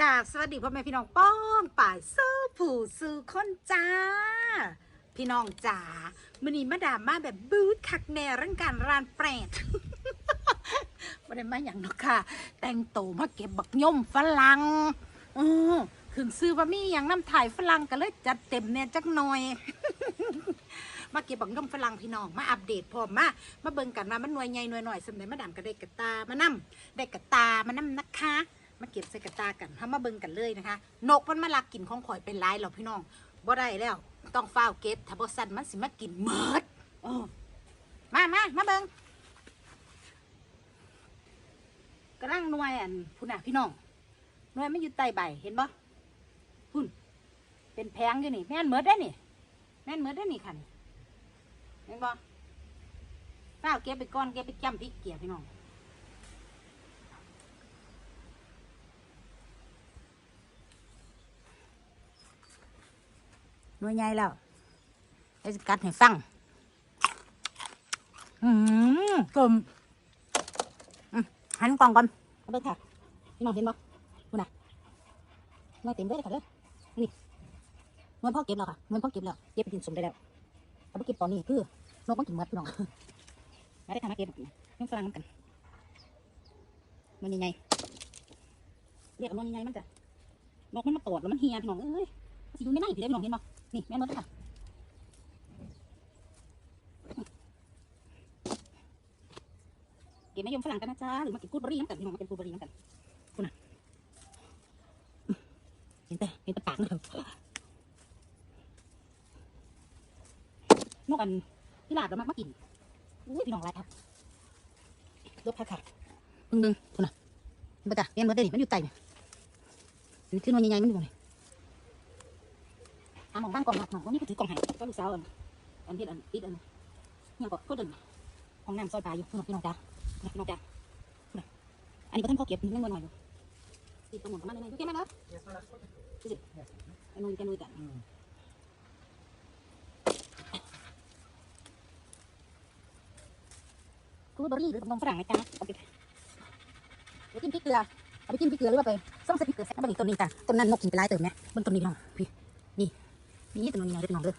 กาบสวัสดีพ่อแม่พี่น้องป้องป่ายสู้ผู้สู้อคนจ้า พี่น้องจ๋ามือนี้มาดามมาแบบบูธคักแน่ร่างการรานแปรดไม่ได้มาอย่างนกค่ะ แต่งโตวมาเก็บบักย่อมฝรั่งอือถึงซื้อว่ามีอย่างน้ำถ่ายฝรั่งก็เลยจัดเต็มเนี่ยจักหน่อยมาเก็บบักย่อมฝรั่งพี่น้องมาอัปเดตพร้อมมามาเบิ่งกันว่ามันหน่วยใหญ่หน่วยหน่อยสำเร็จมาดามก็ได้กระตามานํได้กระตามานํนะคะ มาเก็บใส่กระตากันทำมาเบิ่งกันเลยนะคะ นกมันมาลักกินของข่อยเป็นหลายหรอกพี่น้องบ่ได้แล้ว ต้องเฝ้าวเก็บถ้าบ่สั่นมันสิมากินเมิดเออมามามาเบิ่งกระลังหน่วยอันพุ่นน่ะพี่น้องหน่วยมันอยู่ใต้ใบเห็นบ่พุ่นเป็นแพงอยู่นี่ แม่นเมิดได้อนี่แม่นเมิดได้อนี่ค่ะนี่เห็นบ่เฝ้าวเก็บไปก่อนเก็บไปจ้ำพริกเกียร์พี่น้อง หน่วยใหญ่แล้วเดี๋ยวจะกัดให้ฟังอืมกลมอืมหันกล่องก่อนเอาไปค่ะพี่น้องเห็นบ่คุณน่ะหน่วยเต็มเลยค่ะเด้อนี่หน่วยพ่อเก็บแล้วค่ะหน่วยพ่อเก็บแล้วเก็บไปกินสมได้แล้วเอาไปเก็บตอนนี้คือนกมันกินหมดพี่น้องมาได้ทำมาเก็บน้ำฝรั่งนำกันหมันยังไงเรียกมันยังไงมันจะนกมันมาตอดแล้วมันเฮียพี่น้องเอ้ยสิอยู่ไม่ได้พี่เด้อพี่น้องเห็นบ่ นี่แม่นมดค่ะเก็บมะยมฝรั่งกันนะจ๊ะหรือมาเก็บกูดบอรี่น้ำกันพี่น้องมาเก็บกูดบอรี่น้ำกันคุณน่ะเห็นแต่เห็นแต่ปากนะครับนกอันที่ลาดเรามักมากินอุ้ยพี่น้องไรครับลบค่ะค่ะพึ่งดึงคุณน่ะเห็นปะจ๊ะแม่นมดได้ดิมันอยู่ใต้เนี่ยขึ้นมาใหญ่ๆมันอยู่นี่ อาหมองบ้านกล่องหักหมองว่านี่ก็ถือกล่องหายก็ลูกสาวอันอันที่อันติดอันยังก็ก็เดินห้องน้ำซอยปลาอยู่พี่น้องจ้าพี่น้องจ้าอันนี้ก็ท่านพ่อเก็บเรื่องเงินหน่อยอยู่ติดตรงหมดประมาณนี้ดูแค่ไหมครับดูสิไอ้นุ่ยแกนุ่ยกันกูเบอร์รี่หรือตรงฝรั่งไหมจ๊ะเอาไปไปจิ้มพริกเกลือเอาไปจิ้มพริกเกลือหรือว่าไปส้มใส่พริกเกลือใส่น้ำมันอีกต้นนี้จ้ะต้นนั้นนกกินไปหลายเติมไหมบนต้นนี้น้องพี่ นี่ตัวนี้ไงเด็กน้องเด้อ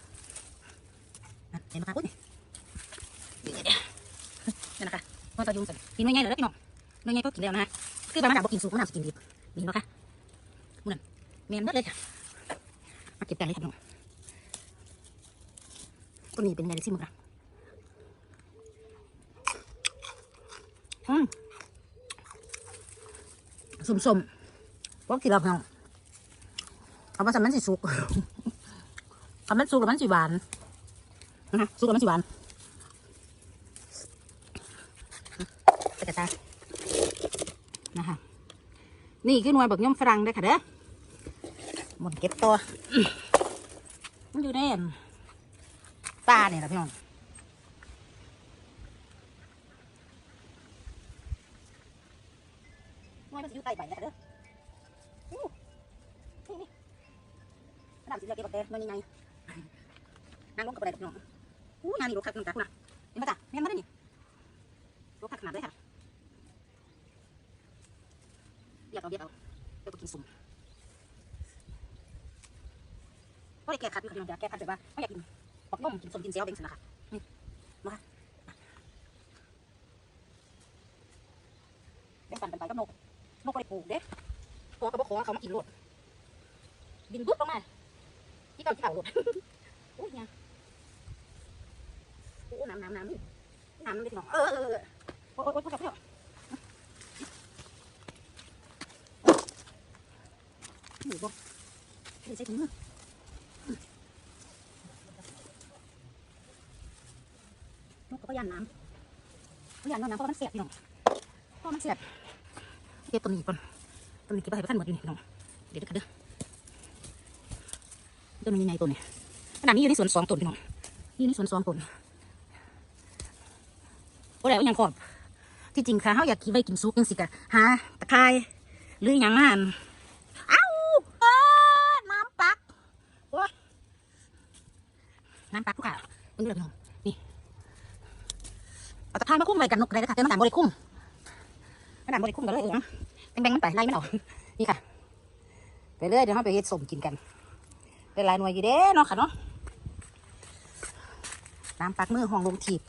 เห็นไหมคะอุ้ยนี่นะคะว่าตัวยุงสันกินน้อยใหญ่เลยพี่น้องน้อยใหญ่ก็กินแล้วนะคือบางมันบอกกินสุกมันน่าจะกินดิบนี่เนะคะมุนันเมียนเบิดเลยค่ะมาเก็บกันเลยค่ะน้องตัวนี้เป็นไงสิมึงอะอืมสมๆพวกที่เราพี่น้องเอามาสันมันสิสุก ทำมันสุกแล้วมันสิหวานนะสุกแล้วมันสิหวานตะกะตานะคะนี่คือหน่วยบักย่อมฝรั่งเด้อค่ะเด้อหมดเก็บตัวมันอยู่ในอั่นป่าเนี่ยนะพี่น้องหน่วยมันสิอยู่ใต้ใบนะคะเด้ออู้นี่นี่ขนาดสิเลือกเก็บบักเต้มันยังไง นางลงกับอะไรพี่น้องอู้งานนี่รถคักน้ำตาคุณน่ะเห็นปะจ๊ะแม่นมาได้นี่รถคักขนาดเลยค่ะเรียกเอาเรียกเอาเดี๋ยวไปกินสุ่มก็เลยแก้คัดอยู่ค่ะพี่น้องจ้ะแก้คัดแบบว่าไม่อยากกินปอกนมกินส้มกินเซลเบงสิละคะนี่มาค่ะแบ่งปันกันไปกับนกนกก็ได้ปลูกเด้ขอกับบ่ขอเขามากินรดบินบุ๊บลงมาที่เก่าที่เก่ารดอุ้ยเนี่ย น้ำน้ำน้ำน้ำมันเล็กน้อยเออเออโอ้ยโอ้ยพ่อจับพ่อหมูบ่ไม่ใช่ถุงมือนุกก็ยันน้ำก็ยันน้ำเพราะมันเสียบพี่น้องเพราะมันเสียบเก็บตัวนี้ก่อนตัวนี้เก็บไปให้ท่านหมดอยู่นี่พี่น้องเดี๋ยวดี๋ยวกันเด้อตัวนี้ยังไงตัวนี้ขนาดนี้อยู่ในสวนสองต้นพี่น้องอยู่ในสวนสองต้น โอ้แล้วยังขอบ ที่จริงค่ะเขาอยากกินไว้กินซุปยังสิกะหาตะไคร้หรืออย่างนั้นเอ้าเออน้ำปักโอ้น้ำปักทุกข่าวเพิ่งเลือกพี่น้องนี่เอาตะไคร้มาคุ้มไว้กันนกอะไรนะคะแต่มันด่านบริคุ้มมันด่านบริคุ้มกันเลยเออแบ่งๆมันไปไล่มันออกนี่ค่ะไปเลยเดี๋ยวเราไปเฮ็ดสมกินกันเป็นลายหน่วยอยู่เด้เนาะค่ะเนาะน้ำปักมือห้องลงถีบ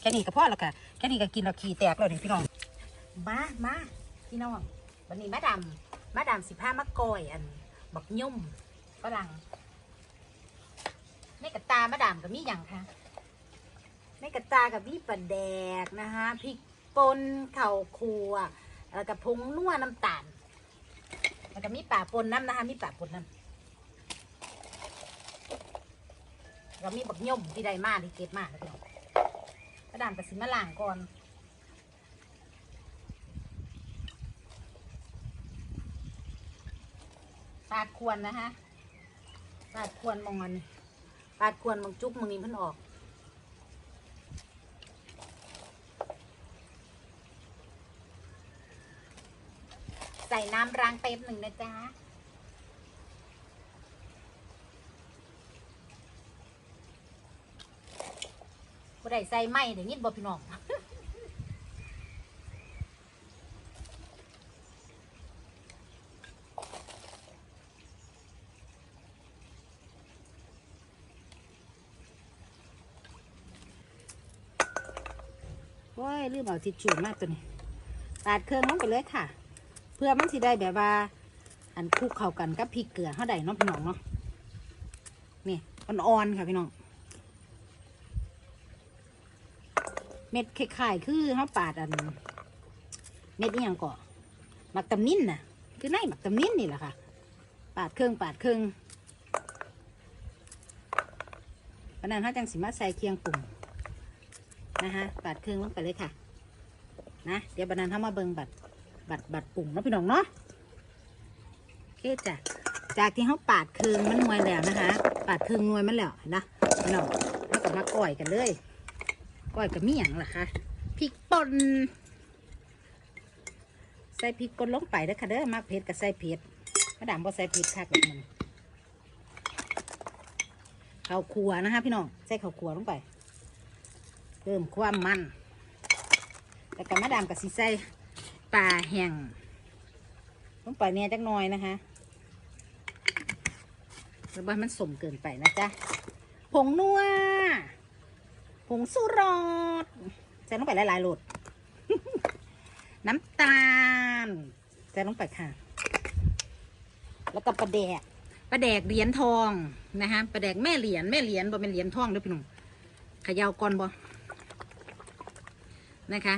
แค่นี้ก็พอแล้วค่ะแค่นี้ก็กินแล้วขี้แตกแล้วนี่พี่น้อง มามาพี่น้องวันนี้มาดำมาดำสิผ้ามะกอยอันบักยุ่มฝรั่งในกระตามาดำกับมีอย่างค่ะในกระตากับมีปลาแดกนะคะพริกป่นเข่าวคั่วแล้วกับผงนัวน้ำตาลแล้วก็มีป่าปนน้ำนะคะมีป่าปนน้ำเรามีบักย่อมที่ใดมากที่เก็บมาแล้วพี่น้องก ดานกระสิมาล่างก่อนปาดควรนะฮะปาดควรมองมันปาดควรมองจุ๊บมองนี้เพิ่นออกใส่น้ำรางเป๊บหนึ่งนะจ๊ะ บ่ได้ใส่ไหมเดี๋ยวนี้บ่พี่น้องโอ้ยลืมเอาทิชชู่มาตัวนี้ปาดเครื่องลงไปเลยค่ะ เพื่อมันสิได้แบบว่า อันคลุกเข้ากันกับพริกเกลือเท่าใดเนาะพี่น้องเนาะนี่อ่อนๆค่ะพี่น้อง เม็ดคล้ายๆคือเขาปาดอัน เม็ดนี่ยังก่อหมักตำนิ้นน่ะ คือในหมักตำนิ้นนี่แหละค่ะ ปาดเครื่องปาดเครื่องเพราะนั้นเขาจังสิมาใส่เคียงปรุงนะคะปาดเครื่องลงไปเลยค่ะ นะเดี๋ยวบันนั้นเขามาเบิงบัดบัดบัดปรุงเนาะพี่น้องเนาะโอเคจ้ะจากที่เขาปาดเครื่องมันนวยแล้วนะคะ ปาดเครื่องนวยมันแล้วนะพี่น้องแล้วก็มาก่อยกันเลย ก้อยกับมีอย่างล่ะคะพริกป่นใส่พริกป่นลงไปเด้อค่ะเด้อมากเผ็ดกับใส่เผ็ดมาดามบ่ใส่เผ็ดคักแบบมันข้าวคั่วนะคะพี่น้องใส่ข้าวคั่วลงไปเพิ่มความมันแล้วก็มาดามกับสีใส่ปลาแห้งลงไปเนี่ยจักหน่อยนะคะแล้วบ้ามันสมเกินไปนะจ๊ะผงนัว ผงสุรสใส่ลงไปหลายๆโหลด น้ำตาลใส่ลงไปค่ะ แล้วก็ปลาแดกปลาแดกเหรียญทองนะคะปลาแดกแม่เหรียญแม่เหรียญบ่เป็นเหรียญทองด้วยพี่หน้องเขยาวก่อนบ่นะคะ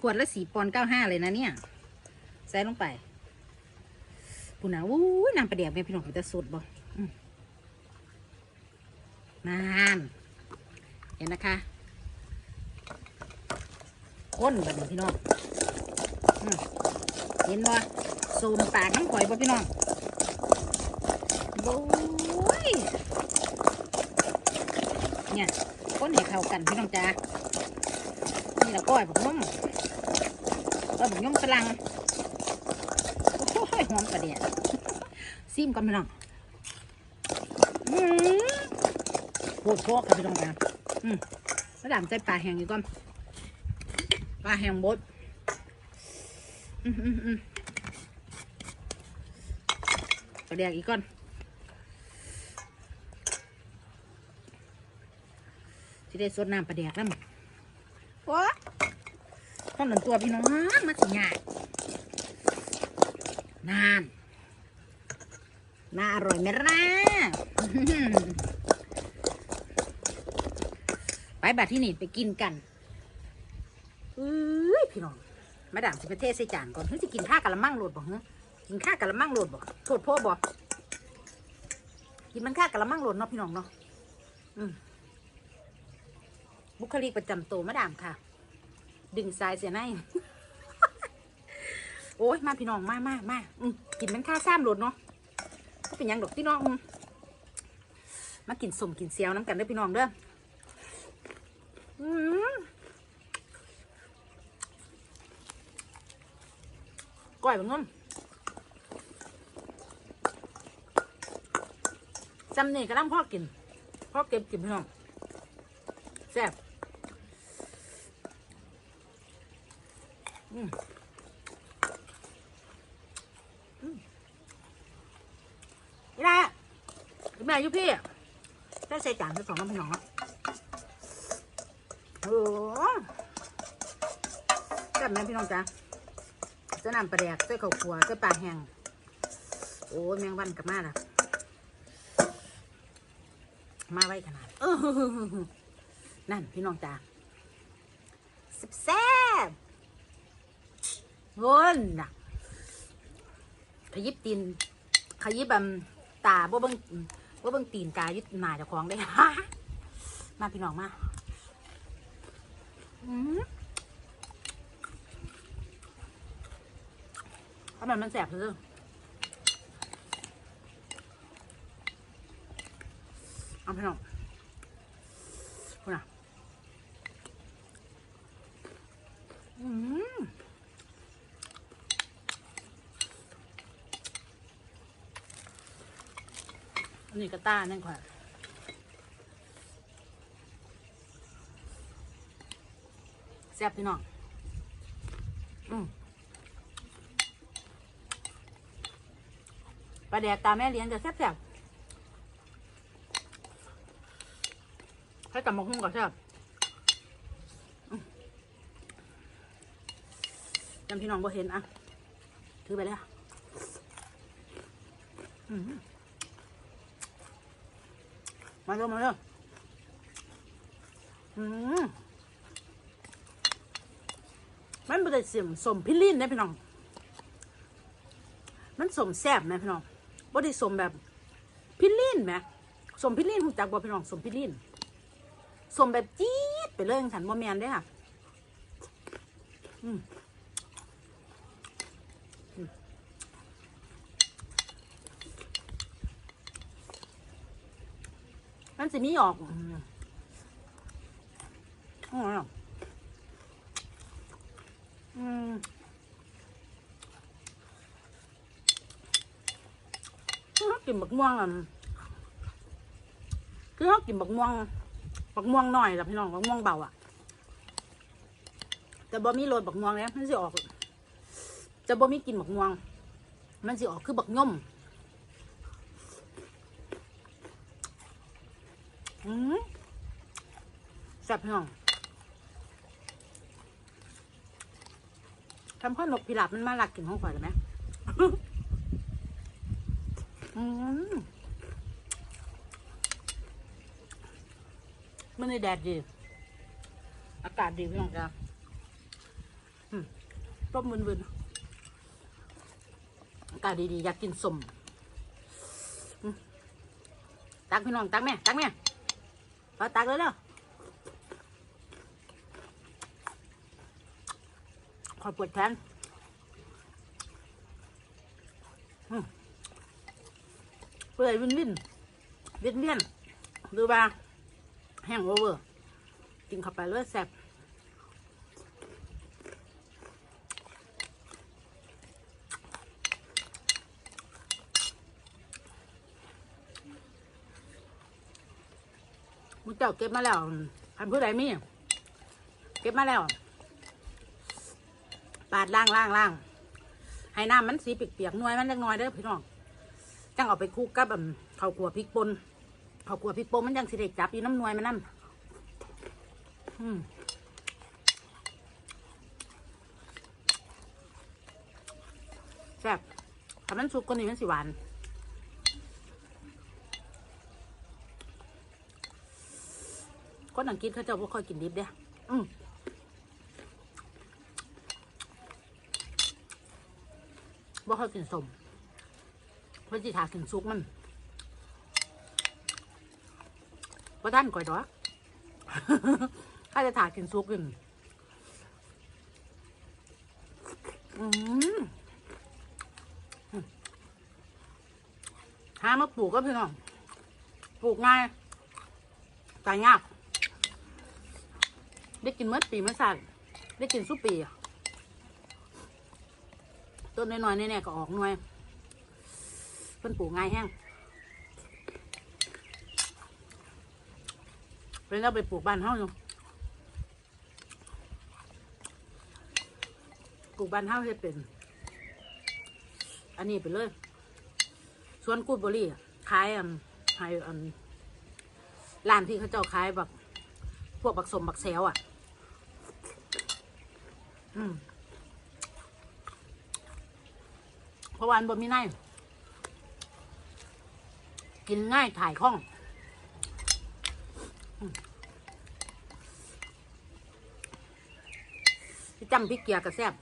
ขวดละสี่ปอนเก้าห้าเลยนะเนี่ย ใส่ลงไปคุณนะวู้ยน้ำปลาแดกแม่พี่หน้องมันจะสดบ่อืมนาน เห็นนะคะข้นแบบนี้พี่น้องเห็นว่าซูมปากน้ข่อยบ่พี่น้องโอ้ยเนี่ยข้นให้เข้ากันพี่น้องจ้านี่ละก้อยบักนุ่มก้อยบักนุ่มฝรั่งโอ้ยหอมกระเดียซิมกันพี่น้องอืมโคตรโคตรครับพี่น้องครับ อืมแล้วดามใจปลาแห้งอยู่ก่อนปลาแห้งบดอืมอืมอืมปลาแดกอีกก่อนจะได้สดน้ำปลาแดกน้ำว้าข้าวหนึ่งตัวพี่น้องมาสิง่ายนาน น่าอร่อยไหมล่ะ ไปบัดที่นี่ไปกินกันอุ้ยพี่น้องมาดามสิประเทศใส่จานก่อนเฮ้ยจะกินข้าวกะละมังโหลดบ่เฮ้ยกินข้าวกะละมังโหลดบ่โทษพ่อบ่กินมันข้าวกะละมังโหลดเนาะพี่น้องเนาะอืมบุคลิกประจำตัวมาดามค่ะ ดึงสายเสียในโอ้ยมาพี่น้องมามามาอืมกินมันข้าวซ้ำโหลดเนาะก็เป็นยังดอกพี่น้องมากินสมกินเซียวน้ำกันเด้อพี่น้องเด้อ ก้อยบบนั้นจำเนี่ยกระลังพ่อกิน พ่อเก็บกินพี่น้องแซ่บอืมนี่แหละแม่ยุพี่ได้ใส่จานใส่สองน้ำพี่น้องอะ โอ้แซ่บไหมพี่น้องจ๊ะเส้นน้ำปลาแดกเส้นข้าวคั่วเส้นปลาแห้งโอ้แมงวันกับมาละมาไว้ขนาดนั่นพี่น้องจ๊ะแซ่บวนน่ะขยิบตีนขยิบแบบตาบ่เบิ่งบ่เบิ่งตีนกายึดหน้าเจ้าของได้ มาพี่น้องมา อืมทำไมมันแสบซื่อเอาพี่น้องคุณอะอืมอันนี้ก็ต้านั่นค่ะ แซ่บพี่น้องอืมปลาแดกตาแม่เลี้ยงจะแซ่บแซ่บให้กับมกหุ้งก่อนแซ่บจำพี่น้องบ่เห็นอะ ถือไปเลยอะอืมมาเร็วมาเร็วอืม มันไม่ได้เสียมสมพิลินนะพี่น้อง มันสมแซ่บนะพี่น้องบ่ได้สมแบบพิลินไหมสมพิลินหูจักบ่พี่น้องสมพิลินสมแบบจี๊ดไปเลยฉันบ่แมนได้ค่ะมันจะมีออกอืมอ๋ อืมคือเขากินบักม่วงอะคือเขากินบักม่วงบักม่วงหน่อยล่ะพี่น้องบักม่วงเบาอะ แต่บ่มีโรยบักม่วงเนี่ยมันสิออก จะบ่มีกินบักม่วง มันสิออกคือบักย่อมอืมแซ่บพี่น้อง ทำข้าวนกพิราบมันมาหลักกินของข่อยหรือไหมอืมมันในแดดดี อากาศดีพี่น้องจ้าต้มมึนๆอากาศดีๆ อยากกินสมอืมตักพี่น้องตักแม่ตักแม่เอาตักเลยเนาะ ขอปวดแทนเปื่อยวินวินเวียนเวียนหรือว่าแห้งโอเวอร์กินเข้าไปเลยแซ่บมุเจ้าเก็บมาแล้วอันผู้ใดมี เก็บมาแล้ว ปาดล่างล่างล่างให้น้ำมันสีเปียกๆหน่วยมันเล็กน้อยเด้อพี่น้องจังเอาไปคลุกกับแบบข้าวขัวพริกป่นข้าวขัวพริกป่นมันยังสิเด็จับอยู่น้ำนวยมันนั่นอืมแซ่บถ้ามันสุกก็นี่มันสิหวานคนอังกฤษเขาจะบ่ค่อยกินดิบเด้ออืม บ่ค่อยกินสมเพื่อที่ถากินซุกมันว่าท่านก่อยดอกข้าจะถากินซุกกินอืมหามาปลูกก็พี่น้องปลูกง่ายตายยากได้กินเมื่อปีเมื่อสัตว์ได้กินสุปีอะ ต้นน้อยๆแน่ๆก็ออกหน่วยเพิ่นปลูกง่ายแห้งเพิ่นเอาไปปลูกบ้านเฮาอยู่ปลูกบ้านเฮาเฮ็ดเป็น อันนี้ไปเลยสวนกูดบรี่ขายอันขายอันร้านที่เขาเจ้าขายแบบพวกบักสมบักแซวอะ อืมเพ ราะวันบนมีไนกินง่ายถ่ายคล่องอืมที่จำพริกเกียร์กระแซบ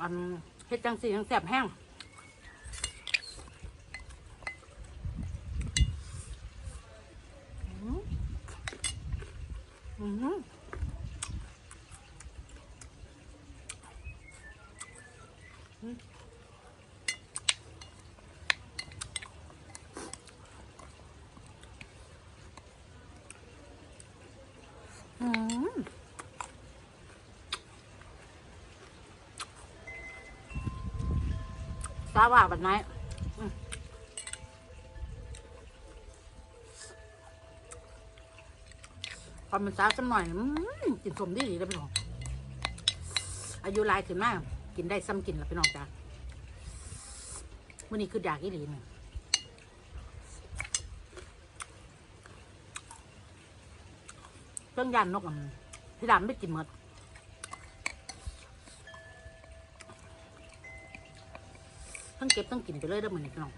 อันเฮ็ดจังสีจังแสบแห้ง อืมอืมทราว่าแบบไหนอืมความเป็นสาวสักหน่อยกินสมดีดีเลยพี่น้อง อายุลายขึ้นมาก กินได้ซ้ำกินแล้วพี่น้องจ้ามื่อนี้คืออยากอีหลีเนี่ยเครื่องยานนกอะพี่ดำไม่กินหมด ต้องเก็บต้องกินไปเลยเด้อมือนี้พี่น้อง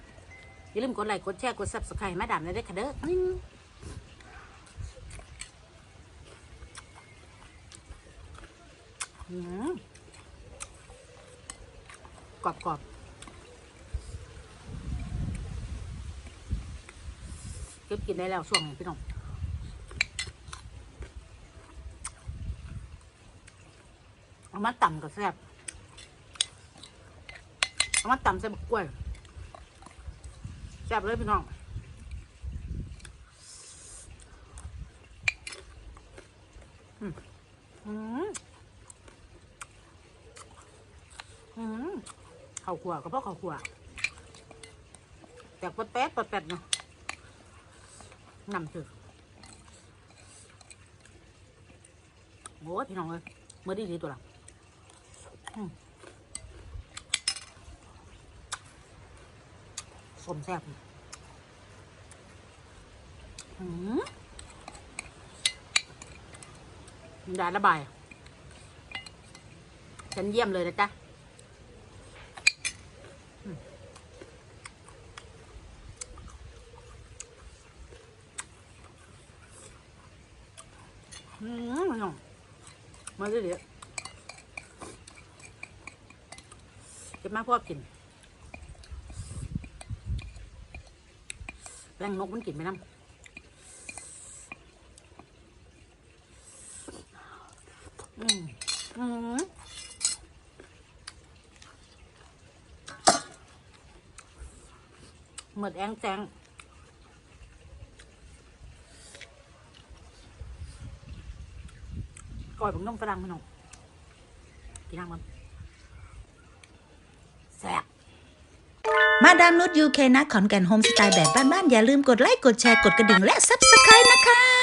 อย่าลืมกดไลค์กดแชร์กดซับสไครต์แม่ดำเลยได้อค่ะเด้อนิ่งกรอบกรอบเก็บกินได้แล้วช่วงนี้พี่น้องเอามาต่ำกับแซ่บ เอามาตำใส่บักกล้วยแซ่บเลยพี่น้องอืมอืมอืมข้าวขัวก็เพราะข้าวขัวแตกปดแป๊ดปดแป๊ดเนาะนำเถอะโอ้ยพี่น้องเลยเมื่อดีดีตัวละอืม สมแซ่บอืมยาระบายฉันเยี่ยมเลยนะจ๊ะอืมมน้องมาเรื่อยๆเก็บมาพอกิน แป้งนกมันกินไปน้ำอืมอืมหมดแองแจงก่อยผมต้องฝรั่งพี่น้องกินน้ำมันแซ่บ มา ดามนุชยูเคนะขอนแก่นโฮมสไตล์แบบบ้านๆอย่าลืมกดไลค์กดแชร์กดกระดิ่งและซับสไครต์นะคะ